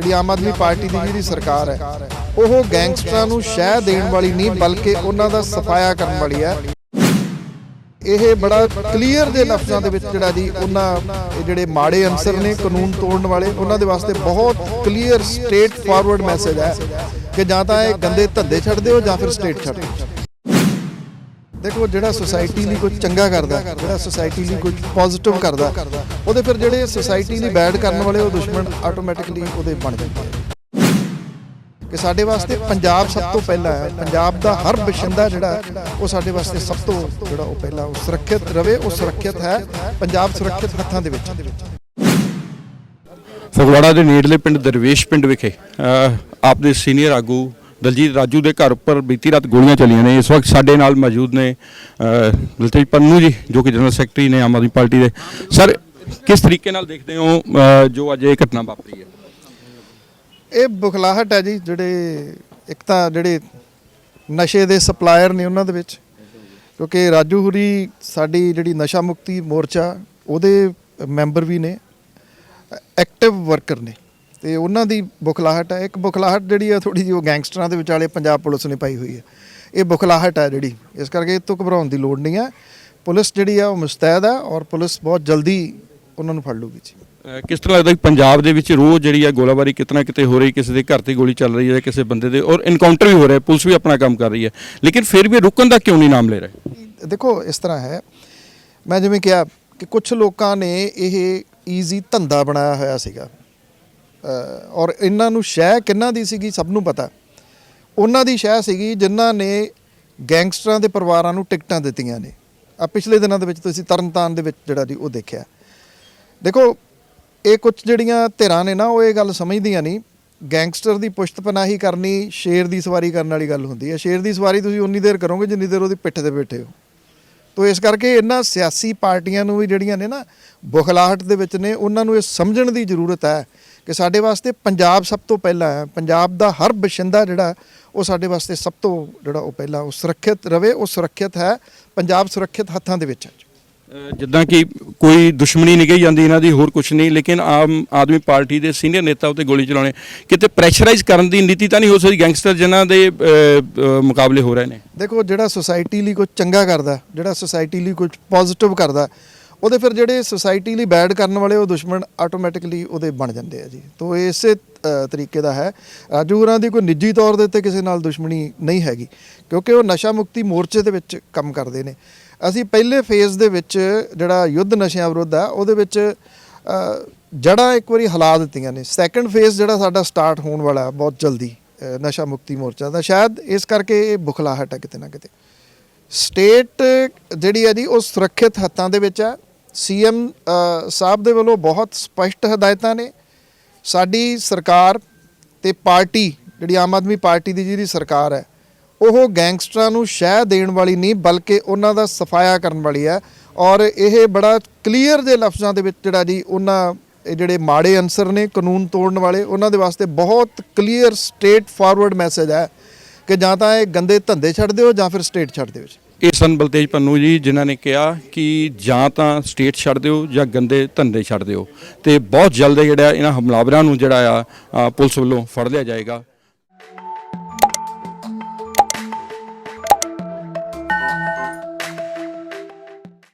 ਜਿਹੜੀ ਆਮ ਆਦਮੀ ਪਾਰਟੀ ਦੀ ਜਿਹੜੀ ਸਰਕਾਰ ਹੈ, ਉਹ ਗੈਂਗਸਟਰਾਂ ਨੂੰ ਸ਼ਹਿ ਦੇਣ ਵਾਲੀ ਨਹੀਂ, ਬਲਕਿ ਉਹਨਾਂ ਦਾ ਸਫਾਇਆ ਕਰਨ ਵਾਲੀ ਹੈ। ਇਹ ਬੜਾ ਕਲੀਅਰ ਦੇ ਲਫ਼ਜ਼ਾਂ ਦੇ ਵਿੱਚ ਜਿਹੜਾ ਜੀ, ਉਹਨਾਂ ਇਹ ਜਿਹੜੇ ਮਾੜੇ ਅਨਸਰ ਨੇ, ਕਾਨੂੰਨ ਤੋੜਨ ਵਾਲੇ, ਉਹਨਾਂ ਦੇ ਵਾਸਤੇ ਬਹੁਤ ਕਲੀਅਰ ਸਟੇਟ ਫਾਰਵਰਡ ਮੈਸੇਜ ਹੈ ਕਿ ਜਾਂ ਤਾਂ ਇਹ ਗੰਦੇ ਧੰਦੇ ਛੱਡ ਦਿਓ ਜਾਂ ਫਿਰ ਸਟੇਟ ਛੱਡ ਦਿਓ ਦੇਖੋ ਜਿਹੜਾ ਸੁਸਾਇਟੀ ਲਈ ਕੁਝ ਚੰਗਾ ਕਰਦਾ ਜਿਹੜਾ ਸੁਸਾਇਟੀ ਲਈ ਕੁਝ ਪੋਜ਼ਿਟਿਵ ਕਰਦਾ ਉਹਦੇ ਫਿਰ ਜਿਹੜੇ ਸੁਸਾਇਟੀ ਲਈ ਬੈਡ ਕਰਨ ਵਾਲੇ ਉਹ ਦੁਸ਼ਮਣ ਆਟੋਮੈਟਿਕਲੀ ਉਹਦੇ ਬਣ ਜਾਂਦੇ ਆ। ਕਿ ਸਾਡੇ ਵਾਸਤੇ ਪੰਜਾਬ ਸਭ ਤੋਂ ਪਹਿਲਾਂ ਹੈ ਪੰਜਾਬ ਦਾ ਹਰ ਬਸ਼ਿੰਦਾ ਜਿਹੜਾ ਉਹ ਸਾਡੇ ਵਾਸਤੇ ਸਭ ਤੋਂ ਜਿਹੜਾ ਉਹ ਪਹਿਲਾਂ ਉਹ ਸੁਰੱਖਿਅਤ ਰਵੇ ਉਹ ਸੁਰੱਖਿਅਤ ਹੈ। ਪੰਜਾਬ ਸੁਰੱਖਿਅਤ ਹੱਥਾਂ ਦੇ ਵਿੱਚ। ਫਗਵਾੜਾ ਦੇ ਨੇੜਲੇ ਪਿੰਡ ਦਰਵੇਸ਼ ਪਿੰਡ ਵਿਖੇ ਅ, ਆਪ ਦੇ ਸੀਨੀਅਰ ਆਗੂ ਦਲਜੀਤ ਰਾਜੂ ਦੇ ਘਰ ਉੱਪਰ ਬੀਤੀ ਰਾਤ ਗੋਲੀਆਂ ਚੱਲੀਆਂ ਨੇ। ਇਸ ਵਕਤ ਸਾਡੇ ਨਾਲ ਮੌਜੂਦ ਨੇ ਅ, ਦਲਤੇਜ ਪੰਨੂ ਜੀ ਜੋ ਕਿ ਜਨਰਲ ਸੈਕਟਰੀ ਨੇ ਆਮ ਆਦਮੀ ਪਾਰਟੀ ਦੇ। ਸਰ ਕਿਸ ਤਰੀਕੇ ਨਾਲ ਦੇਖਦੇ ਹੋ ਜੋ ਅੱਜ ਇਹ ਘਟਨਾ ਵਾਪਰੀ ਹੈ? ਇਹ ਬੁਖਲਾਹਟ ਹੈ ਜੀ ਜਿਹੜੇ ਇੱਕ ਤਾਂ ਜਿਹੜੇ ਨਸ਼ੇ ਦੇ ਸਪਲਾਇਰ ਨੇ ਉਹਨਾਂ ਦੇ ਵਿੱਚ ਕਿਉਂਕਿ ਰਾਜੂ ਹੁਰੀ ਸਾਡੀ ਜਿਹੜੀ ਨਸ਼ਾ ਮੁਕਤੀ ਮੋਰਚਾ ਉਹਦੇ ਮੈਂਬਰ ਵੀ ਨੇ ਐਕਟਿਵ ਵਰਕਰ ਨੇ। ਤੇ ਉਹਨਾਂ ਦੀ ਬੁਖਲਾਹਟ ਹੈ ਇੱਕ ਬੁਖਲਾਹਟ ਜਿਹੜੀ ਆ ਥੋੜੀ ਜਿਹੀ ਉਹ ਗੈਂਗਸਟਰਾਂ ਦੇ ਵਿਚਾਲੇ ਪੰਜਾਬ ਪੁਲਿਸ ਨੇ ਪਾਈ ਹੋਈ ਹੈ ਇਹ ਬੁਖਲਾਹਟ ਹੈ ਜਿਹੜੀ ਇਸ ਕਰਕੇ ਇਹ ਤੋਂ ਘਬਰਾਉਣ ਦੀ ਲੋੜ ਨਹੀਂ ਹੈ ਪੁਲਿਸ ਜਿਹੜੀ ਆ ਉਹ ਮੁਸਤੈਦ ਹੈ ਔਰ ਪੁਲਿਸ ਬਹੁਤ ਜਲਦੀ ਉਹਨਾਂ ਨੂੰ ਫੜ ਲੂਗੀ ਜੀ। ਕਿਸ ਤਰ੍ਹਾਂ ਲੱਗਦਾ ਕਿ ਪੰਜਾਬ ਦੇ ਵਿੱਚ ਰੋਜ਼ ਜਿਹੜੀ ਹੈ ਗੋਲਾਬਾਰੀ ਕਿਤਨਾ ਕਿਤੇ ਹੋ ਰਹੀ ਕਿਸੇ ਦੇ ਘਰ ਤੇ ਗੋਲੀ ਚੱਲ ਰਹੀ ਹੈ ਕਿਸੇ ਬੰਦੇ ਦੇ ਔਰ ਇਨਕਾਊਂਟਰ ਵੀ ਹੋ ਰਿਹਾ ਪੁਲਿਸ ਵੀ ਆਪਣਾ ਕੰਮ ਕਰ ਰਹੀ ਹੈ। ਲੇਕਿਨ ਫਿਰ ਵੀ ਰੁਕਣ ਦਾ ਕਿਉਂ ਨਹੀਂ ਨਾਮ ਲੈ ਰਹੇ? ਦੇਖੋ ਇਸ ਤਰ੍ਹਾਂ ਹੈ ਮੈਂ ਜਿਵੇਂ ਕਿਹਾ ਕਿ ਕੁਝ ਲੋਕਾਂ ਨੇ ਇਹ ਈਜ਼ੀ ਧੰਦਾ ਬਣਾਇਆ ਹੋਇਆ ਸੀਗਾ। ਔਰ ਇਹਨਾਂ ਨੂੰ ਸ਼ਹਿ ਕਿੰਨਾ ਦੀ ਸੀਗੀ ਸਭ ਨੂੰ ਪਤਾ। ਉਹਨਾਂ ਦੀ ਸ਼ਹਿ ਸੀਗੀ ਜਿਨ੍ਹਾਂ ਨੇ ਗੈਂਗਸਟਰਾਂ ਦੇ ਪਰਿਵਾਰਾਂ ਨੂੰ ਟਿਕਟਾਂ ਦਿੱਤੀਆਂ ਨੇ। ਆ ਪਿਛਲੇ ਦਿਨਾਂ ਦੇ ਵਿੱਚ ਤੁਸੀਂ ਤਰਨਤਾਰਨ ਦੇ ਵਿੱਚ ਜਿਹੜਾ ਜੀ ਉਹ ਦੇਖਿਆ। ਦੇਖੋ, ਇਹ ਕੁਝ ਜਿਹੜੀਆਂ ਧਿਰਾਂ ਨੇ ਨਾ, ਉਹ ਇਹ ਗੱਲ ਸਮਝਦੀਆਂ ਨਹੀਂ। ਗੈਂਗਸਟਰ ਦੀ ਪੁਸ਼ਤ ਪਨਾਹੀ ਕਰਨੀ, ਸ਼ੇਰ ਦੀ ਸਵਾਰੀ ਕਰਨ ਵਾਲੀ ਗੱਲ ਹੁੰਦੀ ਹੈ। ਸ਼ੇਰ ਦੀ ਸਵਾਰੀ ਤੁਸੀਂ ਉਨੀ ਦੇਰ ਕਰੋਗੇ ਜਿੰਨੀ ਦੇਰ ਉਹਦੀ ਪਿੱਠ ਤੇ ਬੈਠੇ ਹੋ। ਤੋ ਇਸ ਕਰਕੇ ਇਹਨਾਂ ਸਿਆਸੀ ਪਾਰਟੀਆਂ ਨੂੰ ਵੀ ਜਿਹੜੀਆਂ ਨੇ ਨਾ, ਬੁਖਲਾਹਟ ਦੇ ਵਿੱਚ ਨੇ, ਉਹਨਾਂ ਨੂੰ ਇਹ ਸਮਝਣ ਦੀ ਜ਼ਰੂਰਤ ਹੈ ਕਿ ਸਾਡੇ ਵਾਸਤੇ ਪੰਜਾਬ ਸਭ ਤੋਂ ਪਹਿਲਾਂ ਹੈ। ਪੰਜਾਬ ਦਾ ਹਰ ਬਸ਼ਿੰਦਾ ਜਿਹੜਾ ਉਹ ਸਾਡੇ ਵਾਸਤੇ ਸਭ ਤੋਂ ਜਿਹੜਾ ਉਹ ਪਹਿਲਾਂ ਉਹ ਸੁਰੱਖਿਅਤ ਰਵੇ ਉਹ ਸੁਰੱਖਿਅਤ ਹੈ। ਪੰਜਾਬ ਸੁਰੱਖਿਅਤ ਹੱਥਾਂ ਦੇ ਵਿੱਚ ਹੈ ਜਿੱਦਾਂ ਕਿ ਕੋਈ ਦੁਸ਼ਮਣੀ ਨਹੀਂ ਗਈ ਜਾਂਦੀ ਇਹਨਾਂ ਦੀ ਹੋਰ ਕੁਝ ਨਹੀਂ ਲੇਕਿਨ ਆਮ ਆਦਮੀ ਪਾਰਟੀ ਦੇ ਸੀਨੀਅਰ ਨੇਤਾ ਉਤੇ ਗੋਲੀ ਚਲਾਉਣੇ ਕਿਤੇ ਪ੍ਰੈਸ਼ਰਾਈਜ਼ ਕਰਨ ਦੀ ਨੀਤੀ ਤਾਂ ਨਹੀਂ ਹੋ ਸਕਦੀ ਗੈਂਗਸਟਰ ਜਿਨ੍ਹਾਂ ਦੇ ਮੁਕਾਬਲੇ ਹੋ ਰਹੇ ਨੇ? ਦੇਖੋ ਜਿਹੜਾ ਸੁਸਾਇਟੀ ਲਈ ਕੁਝ ਚੰਗਾ ਕਰਦਾ ਜਿਹੜਾ ਸੁਸਾਇਟੀ ਲਈ ਕੁਝ ਪੋਜ਼ਿਟਿਵ ਕਰਦਾ ਉਹਦੇ ਫਿਰ ਜਿਹੜੇ ਸੁਸਾਇਟੀ ਲਈ ਬੈਡ ਕਰਨ ਵਾਲੇ ਉਹ ਦੁਸ਼ਮਣ ਆਟੋਮੈਟਿਕਲੀ ਉਹਦੇ ਬਣ ਜਾਂਦੇ ਆ ਜੀ। ਤੋਂ ਇਸੇ ਤਰੀਕੇ ਦਾ ਹੈ। ਰਾਜੂ ਹੋਰਾਂ ਦੀ ਕੋਈ ਨਿੱਜੀ ਤੌਰ ਦੇ ਉੱਤੇ ਕਿਸੇ ਨਾਲ ਦੁਸ਼ਮਣੀ ਨਹੀਂ ਹੈਗੀ ਕਿਉਂਕਿ ਉਹ ਨਸ਼ਾ ਮੁਕਤੀ ਮੋਰਚੇ ਦੇ ਵਿੱਚ ਕੰਮ ਕਰਦੇ ਨੇ। ਅਸੀਂ ਪਹਿਲੇ ਫੇਜ਼ ਦੇ ਵਿੱਚ ਜਿਹੜਾ ਯੁੱਧ ਨਸ਼ਿਆਂ ਵਿਰੁੱਧ ਆ ਉਹਦੇ ਵਿੱਚ ਅ, ਜੜ੍ਹਾਂ ਇੱਕ ਵਾਰੀ ਹਿਲਾ ਦਿੱਤੀਆਂ ਨੇ। ਸੈਕੰਡ ਫੇਜ਼ ਜਿਹੜਾ ਸਾਡਾ ਸਟਾਰਟ ਹੋਣ ਵਾਲਾ ਬਹੁਤ ਜਲਦੀ ਨਸ਼ਾ ਮੁਕਤੀ ਮੋਰਚਾ। ਦਾ ਸ਼ਾਇਦ ਇਸ ਕਰਕੇ ਇਹ ਬੁਖਲਾਹਟ ਹੈ ਕਿਤੇ ਨਾ ਕਿਤੇ। ਸਟੇਟ ਜਿਹੜੀ ਹੈ ਜੀ ਉਹ ਸੁਰੱਖਿਅਤ ਹੱਥਾਂ ਦੇ ਵਿੱਚ ਹੈ ਸੀਐਮ ਸਾਹਿਬ ਦੇ ਵੱਲੋਂ ਬਹੁਤ ਸਪਸ਼ਟ ਹਦਾਇਤਾਂ ਨੇ। ਸਾਡੀ ਸਰਕਾਰ ਤੇ ਪਾਰਟੀ, ਜਿਹੜੀ ਆਮ ਆਦਮੀ ਪਾਰਟੀ ਦੀ ਜਿਹੜੀ ਸਰਕਾਰ ਹੈ, ਉਹ ਗੈਂਗਸਟਰਾਂ ਨੂੰ ਸ਼ਹਿ ਦੇਣ ਵਾਲੀ ਨਹੀਂ, ਬਲਕਿ ਉਹਨਾਂ ਦਾ ਸਫਾਇਆ ਕਰਨ ਵਾਲੀ ਹੈ। ਔਰ ਇਹ ਬੜਾ ਕਲੀਅਰ ਦੇ ਲਫ਼ਜ਼ਾਂ ਦੇ ਵਿੱਚ ਜਿਹੜਾ ਜੀ, ਉਹਨਾਂ, ਇਹ ਜਿਹੜੇ ਮਾੜੇ ਅਨਸਰ ਨੇ, ਕਾਨੂੰਨ ਤੋੜਨ ਵਾਲੇ, ਉਹਨਾਂ ਦੇ ਵਾਸਤੇ ਬਹੁਤ ਕਲੀਅਰ ਸਟ੍ਰੇਟ ਫਾਰਵਰਡ ਮੈਸੇਜ ਹੈ ਕਿ ਜਾਂ ਤਾਂ ਇਹ ਗੰਦੇ ਧੰਦੇ ਛੱਡ ਦਿਓ ਜਾਂ ਫਿਰ ਸਟੇਟ ਛੱਡ ਦਿਓ ਜੀ। ਇਹ ਸਨ ਬਲਤੇਜ ਪੰਨੂ ਜੀ, ਜਿਨ੍ਹਾਂ ਨੇ ਕਿਹਾ ਕਿ ਜਾਂ ਤਾਂ ਸਟੇਟ ਛੱਡ ਦਿਓ ਜਾਂ ਗੰਦੇ ਧੰਦੇ ਛੱਡ ਦਿਓ। ਤੇ ਬਹੁਤ ਜਲਦ ਜਿਹੜਾ ਇਹਨਾਂ ਹਮਲਾਵਰਾਂ ਨੂੰ ਜਿਹੜਾ ਆ, ਪੁਲਿਸ ਵੱਲੋਂ ਫੜ ਲਿਆ ਜਾਏਗਾ।